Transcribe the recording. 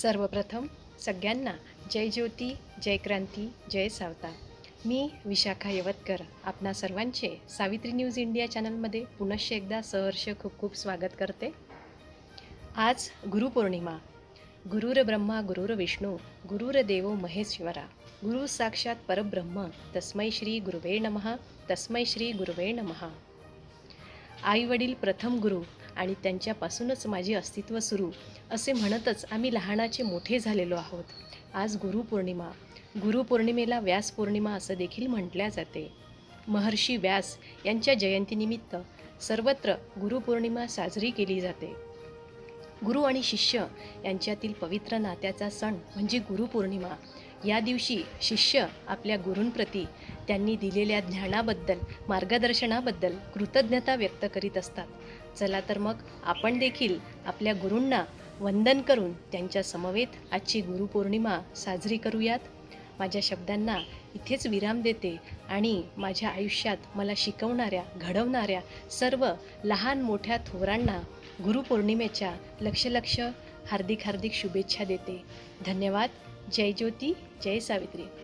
सर्वप्रथम सगळ्यांना जय ज्योती जय क्रांती जय सावता. मी विशाखा यवतकर आपणा सर्वांचे सावित्री न्यूज इंडिया चॅनलमध्ये पुनश्च एकदा सहर्ष खूप खूप स्वागत करते. आज गुरुपौर्णिमा गुरुर ब्रह्मा गुरुर विष्णू गुरुर देवो महेश्वरा गुरु साक्षात परब्रह्म तस्मै श्री गुरुवे नमः तस्मै श्री गुरुवे नमः. आई वडील प्रथम गुरु आणि त्यांच्यापासूनच माझे अस्तित्व सुरू असे म्हणतच आम्ही लहानाचे मोठे झालेलो आहोत. आज गुरुपौर्णिमा. गुरुपौर्णिमेला व्यास पौर्णिमा असं देखील म्हटल्या जाते. महर्षी व्यास यांच्या जयंतीनिमित्त सर्वत्र गुरुपौर्णिमा साजरी केली जाते. गुरु आणि शिष्य यांच्यातील पवित्र नात्याचा सण म्हणजे गुरुपौर्णिमा. या दिवशी शिष्य आपल्या गुरूंप्रती त्यांनी दिलेल्या ज्ञानाबद्दल मार्गदर्शनाबद्दल कृतज्ञता व्यक्त करीत असतात. चला तर मग आपण देखील आपल्या गुरूंना वंदन करून त्यांच्या समवेत आजची गुरुपौर्णिमा साजरी करूयात. माझ्या शब्दांना इथेच विराम देते आणि माझ्या आयुष्यात मला शिकवणाऱ्या घडवणाऱ्या सर्व लहान मोठ्या थोरांना गुरुपौर्णिमेच्या लक्ष लक्ष हार्दिक हार्दिक शुभेच्छा देते. धन्यवाद. जय ज्योती. जय सावित्री.